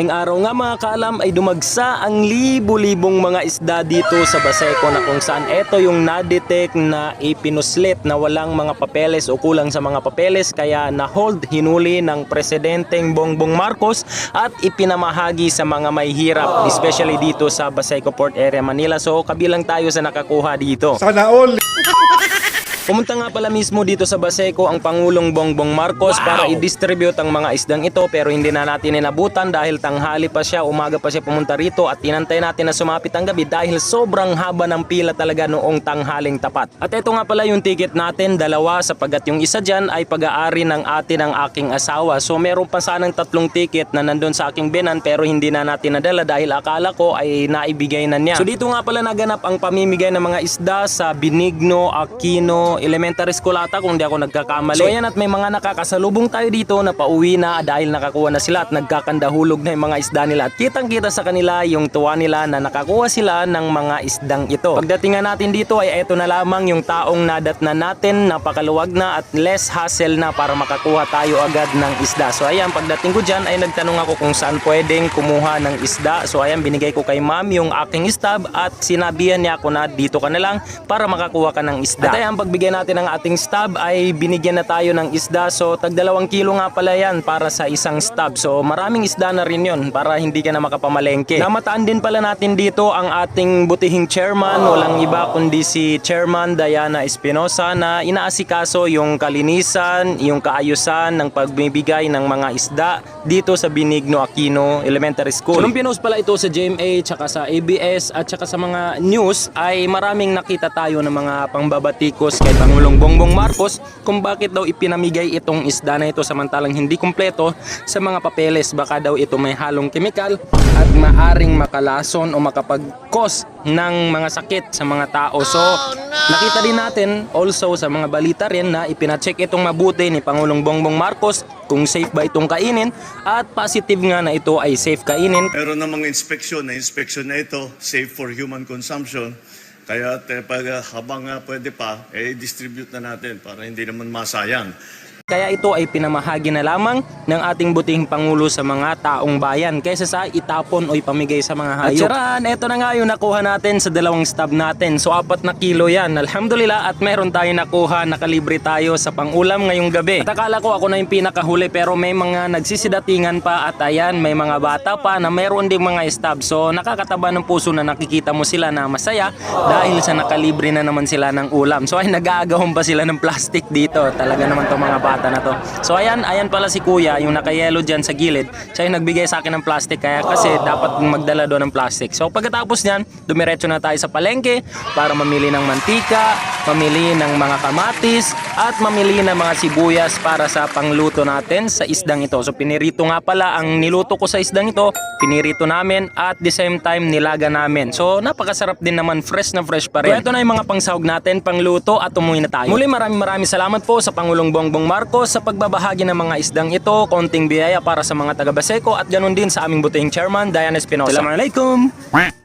Ngayong araw nga mga kaalam ay dumagsa ang libo-libong mga isda dito sa Baseco na kung saan ito yung na-detect na ipinuslit na walang mga papeles o kulang sa mga papeles kaya na-hold hinuli ng Presidenteng Bongbong Marcos at ipinamahagi sa mga may hirap especially dito sa Baseco Port Area Manila. So kabilang tayo sa nakakuha dito. Sana all. Pumunta nga pala mismo dito sa Baseco ang Pangulong Bongbong Marcos para i-distribute ang mga isdang ito pero hindi na natin inabutan dahil tanghali pa siya, umaga pa siya pumunta rito at tinantay natin na sumapit ang gabi dahil sobrang haba ng pila talaga noong tanghaling tapat. At ito nga pala yung ticket natin, dalawa sapagat yung isa dyan ay pag-aari ng atin ng aking asawa. So meron pa sanang tatlong ticket na nandun sa aking binan pero hindi na natin nadala dahil akala ko ay naibigay na niya. So dito nga pala naganap ang pamimigay ng mga isda sa Benigno, Aquino, Elementary School ata kung di ako nagkakamali. So ayan at may mga nakakasalubong tayo dito na pauwi na dahil nakakuha na sila at nagkakandahulog na yung mga isda nila. At kitang kita sa kanila yung tuwa nila na nakakuha sila ng mga isdang ito. Pagdating natin dito ay eto na lamang yung taong nadat na natin, napakaluwag na at less hassle na para makakuha tayo agad ng isda. So ayan, pagdating ko dyan ay nagtanong ako kung saan pwedeng kumuha ng isda. So ayan, binigay ko kay ma'am yung aking stab at sinabihan niya ako na dito ka na lang para makakuha ka ng isda. At ayan, pagbigay natin ng ating stab ay binigyan na tayo ng isda. So tag dalawang kilo nga pala yan para sa isang stab. So maraming isda na rin yun para hindi ka na makapamalengke. Namataan din pala natin dito ang ating butihing chairman. Walang iba kundi si Chairman Diana Espinosa na inaasikaso yung kalinisan, yung kaayusan ng pagbibigay ng mga isda dito sa Benigno Aquino Elementary School. So, nung pinost pala ito sa GMA, tsaka sa ABS at tsaka sa mga news ay maraming nakita tayo ng mga pangbabatikos kay Pangulong Bongbong Marcos kung bakit daw ipinamigay itong isda na ito samantalang hindi kumpleto sa mga papeles. Baka daw ito may halong kemikal at maaring makalason o makapag-cause ng mga sakit sa mga tao. So, nakita din natin also sa mga balita rin na ipinacheck itong mabuti ni Pangulong Bongbong Marcos kung safe ba itong kainin at positive nga na ito ay safe kainin. Meron na mga inspeksyon na inspeksyon na ito, safe for human consumption. Kaya te, pag ah, habang ah, pwede pa, eh, distribute na natin para hindi naman masayang. Kaya ito ay pinamahagi na lamang ng ating butihing Pangulo sa mga taong bayan kaysa sa itapon o ipamigay sa mga hayop. At ito na nga yung nakuha natin sa dalawang stab natin. So apat na kilo yan. Alhamdulillah at meron tayo nakuha, nakalibre tayo sa pangulam ngayong gabi. At akala ko ako na yung pinakahuli pero may mga nagsisidatingan pa at ayan, may mga bata pa na meron ding mga stab. So nakakataba ng puso na nakikita mo sila na masaya dahil sa nakalibre na naman sila ng ulam. So ay nag-aagawang pa sila ng plastic dito. Talaga naman to mga bata na to. So ayan, ayan pala si kuya, yung nakayelo dyan sa gilid. Siya yung nagbigay sa akin ng plastic kaya kasi dapat magdala doon ng plastic. So pagkatapos niyan, dumiretso na tayo sa palengke para mamili ng mantika, mamili ng mga kamatis, at mamili ng mga sibuyas para sa pangluto natin sa isdang ito. So pinirito nga pala ang niluto ko sa isdang ito, pinirito namin at the same time nilaga namin. So napakasarap din naman, fresh na fresh pa rin. So ito na yung mga pangsahog natin, pangluto at umuwi na tayo. Muli maraming maraming salamat po sa Pangulong Bongbong Marcos sa pagbabahagi ng mga isdang ito, konting biyaya para sa mga taga Baseco at ganun din sa aming butihing chairman, Diana Espinosa. Assalamualaikum!